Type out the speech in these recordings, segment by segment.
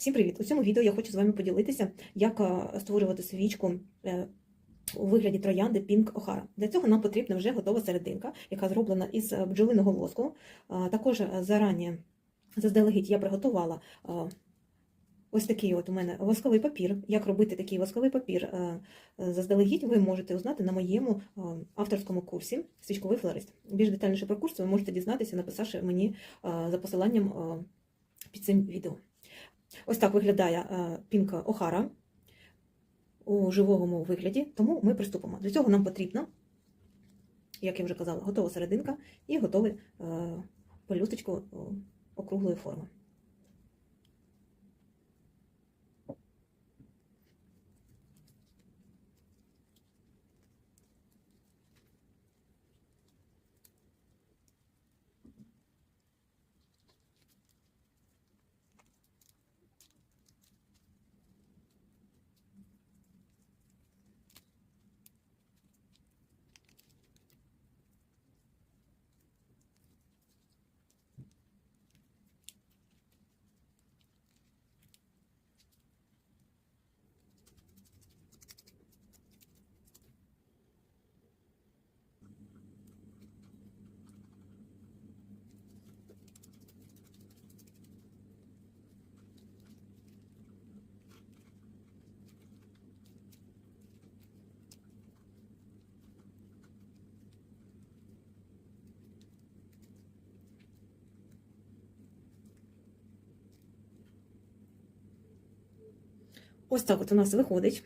Всім привіт! У цьому відео я хочу з вами поділитися, як е, створювати свічку е, у вигляді троянди Pink O'Hara. Для цього нам потрібна вже готова серединка, яка зроблена із е, бджолиного воску. Також зарані заздалегідь я приготувала ось такий от у мене восковий папір. Як робити такий восковий папір заздалегідь, ви можете узнати на моєму авторському курсі Свічковий флорист. Більш детальніше про курс ви можете дізнатися, написавши мені за посиланням під цим відео. Ось так виглядає е, пінка Охара у живому вигляді, тому ми приступимо. Для цього нам потрібно, як я вже казала, готова серединка і готовий е, пелюсточку е, округлої форми. Ось так от у нас виходить.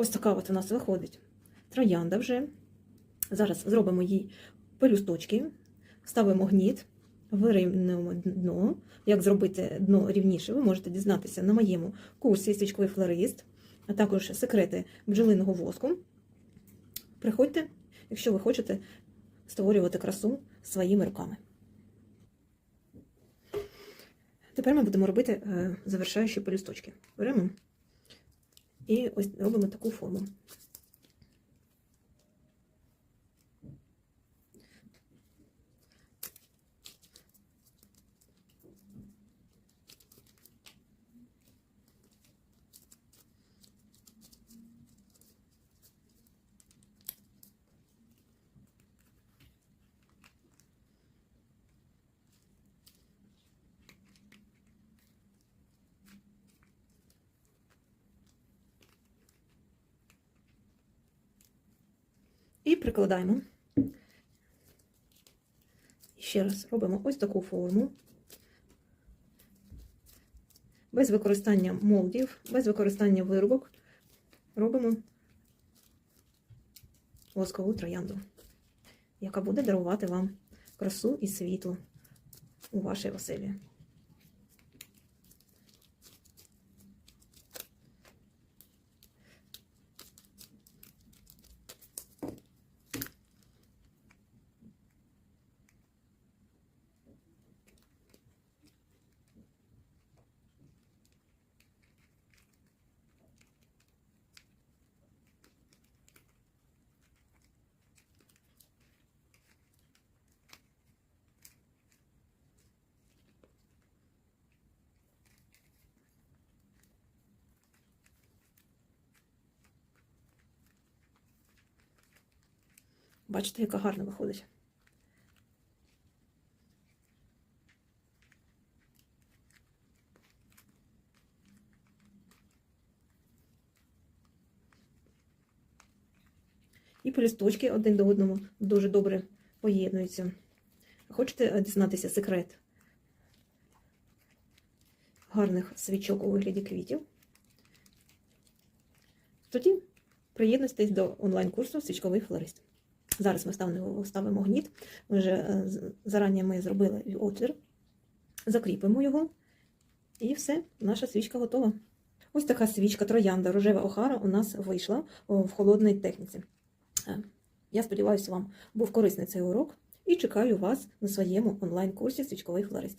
Ось така от у нас виходить троянда вже. Зараз зробимо їй пелюсточки, ставимо гніт, вирівнюємо дно. Як зробити дно рівніше, ви можете дізнатися на моєму курсі свічковий флорист, а також секрети бджолиного воску. Приходьте, якщо ви хочете створювати красу своїми руками. Тепер ми будемо робити е, завершаючі пелюсточки. Беремо і ось робимо таку форму. І прикладаємо. Ще раз робимо ось таку форму. Без використання молдів, без використання виробок робимо воскову троянду, яка буде дарувати вам красу і світло у вашій оселі. Бачите, яка гарна виходить. І полісточки один до одного дуже добре поєднуються. Хочете е, дізнатися секрет гарних свічок у вигляді квітів? Тоді приєднуйтесь до онлайн-курсу свічковий флорист. Зараз ми ставимо, ставимо гніт. Вже е, зарані ми зробили отвір, закріпимо його, і все, наша свічка готова. Ось така свічка троянда рожева охара у нас вийшла в холодній техніці. Е, Я сподіваюся, вам був корисний цей урок і чекаю вас на своєму онлайн-курсі свічковий флорист.